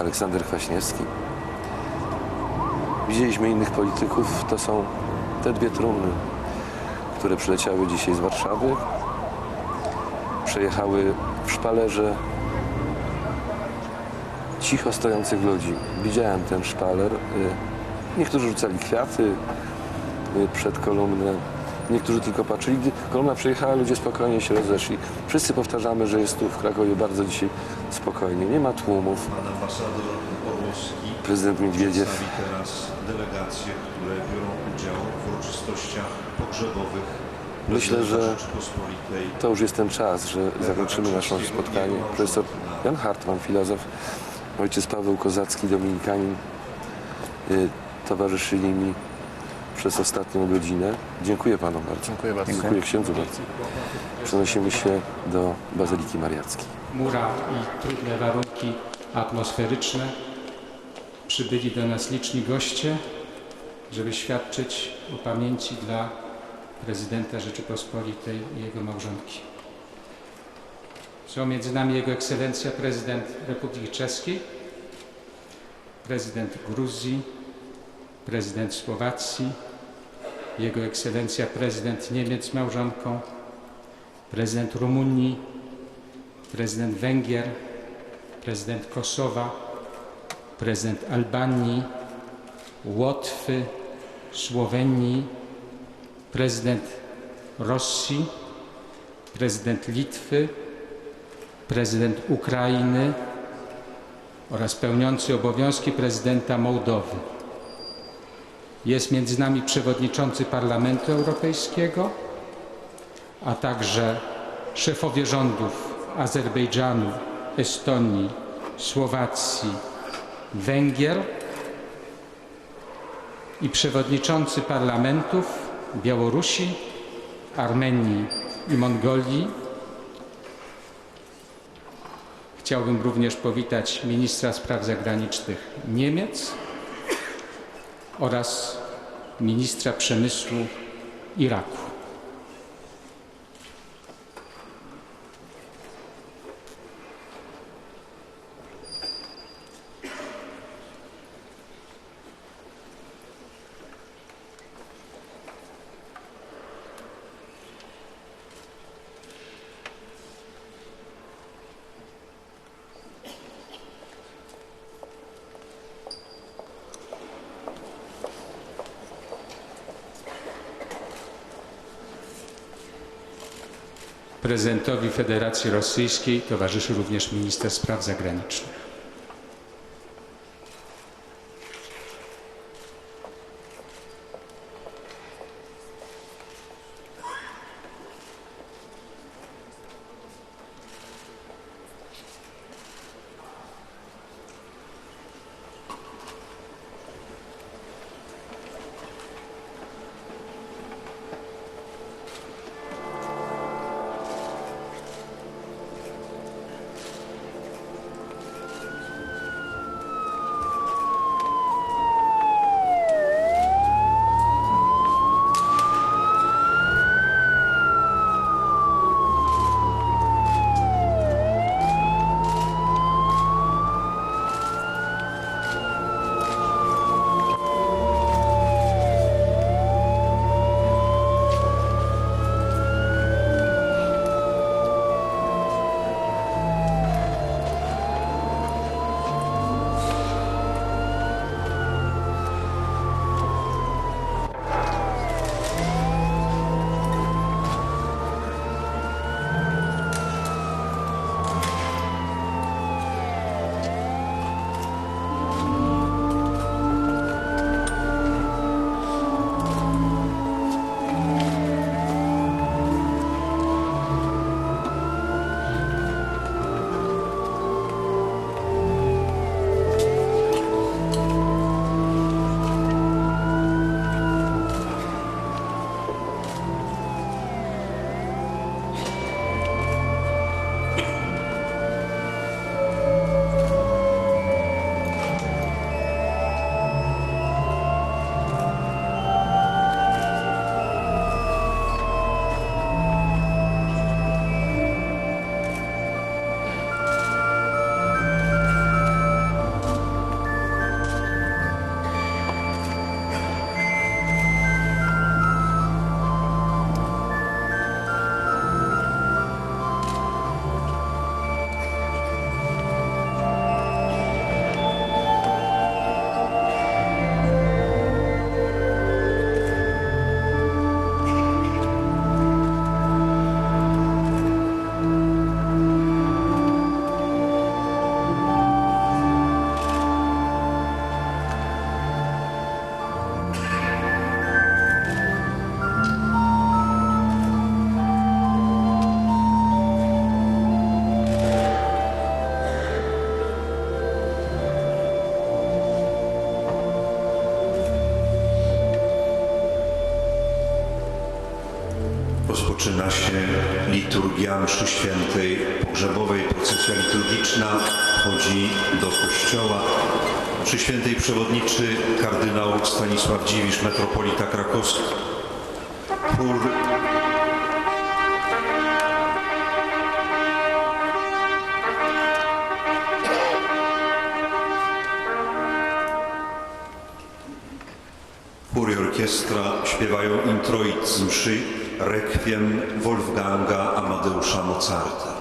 Aleksander Kwaśniewski. Widzieliśmy innych polityków. To są te dwie trumny, które przyleciały dzisiaj z Warszawy. Przejechały w szpalerze cicho stojących ludzi. Widziałem ten szpaler. Niektórzy rzucali kwiaty y, przed kolumnę. Niektórzy tylko patrzyli. Gdy kolumna przejechała, ludzie spokojnie się rozeszli. Wszyscy powtarzamy, że jest tu w Krakowie bardzo dzisiaj spokojnie. Nie ma tłumów. Pan ambasador Orłowski Prezydent Miedwiediew przedstawi teraz delegacje, które biorą udział w uroczystościach pogrzebowych Myślę, prezydenta że Rzeczypospolitej. To już jest ten czas, że zakończymy nasze spotkanie. Profesor Jan Hartman, filozof, ojciec Paweł Kozacki, dominikanin, y, towarzyszyli mi przez ostatnią godzinę. Dziękuję Panu bardzo. Dziękuję bardzo. Dziękuję księdzu bardzo. Przenosimy się do Bazyliki Mariackiej. mura i trudne warunki atmosferyczne. Przybyli do nas liczni goście, żeby świadczyć o pamięci dla prezydenta Rzeczypospolitej i jego małżonki. Są między nami Jego Ekscelencja prezydent Republiki Czeskiej, prezydent Gruzji, prezydent Słowacji, Jego Ekscelencja prezydent Niemiec małżonką, prezydent Rumunii, prezydent Węgier, prezydent Kosowa, prezydent Albanii, Łotwy, Słowenii, prezydent Rosji, prezydent Litwy, prezydent Ukrainy oraz pełniący obowiązki prezydenta Mołdowy. Jest między nami przewodniczący Parlamentu Europejskiego, a także szefowie rządów Azerbejdżanu, Estonii, Słowacji, Węgier i przewodniczący parlamentów Białorusi, Armenii i Mongolii. Chciałbym również powitać ministra spraw zagranicznych Niemiec oraz ministra przemysłu Iraku. Prezydentowi Federacji Rosyjskiej towarzyszy również minister spraw zagranicznych. Rozpoczyna się liturgia mszy świętej pogrzebowej. Procesja liturgiczna wchodzi do kościoła. Mszy świętej przewodniczy kardynał Stanisław Dziwisz, metropolita krakowski. Chór Chór i orkiestra śpiewają introit z mszy Requiem Wolfganga Amadeusza Mozarta.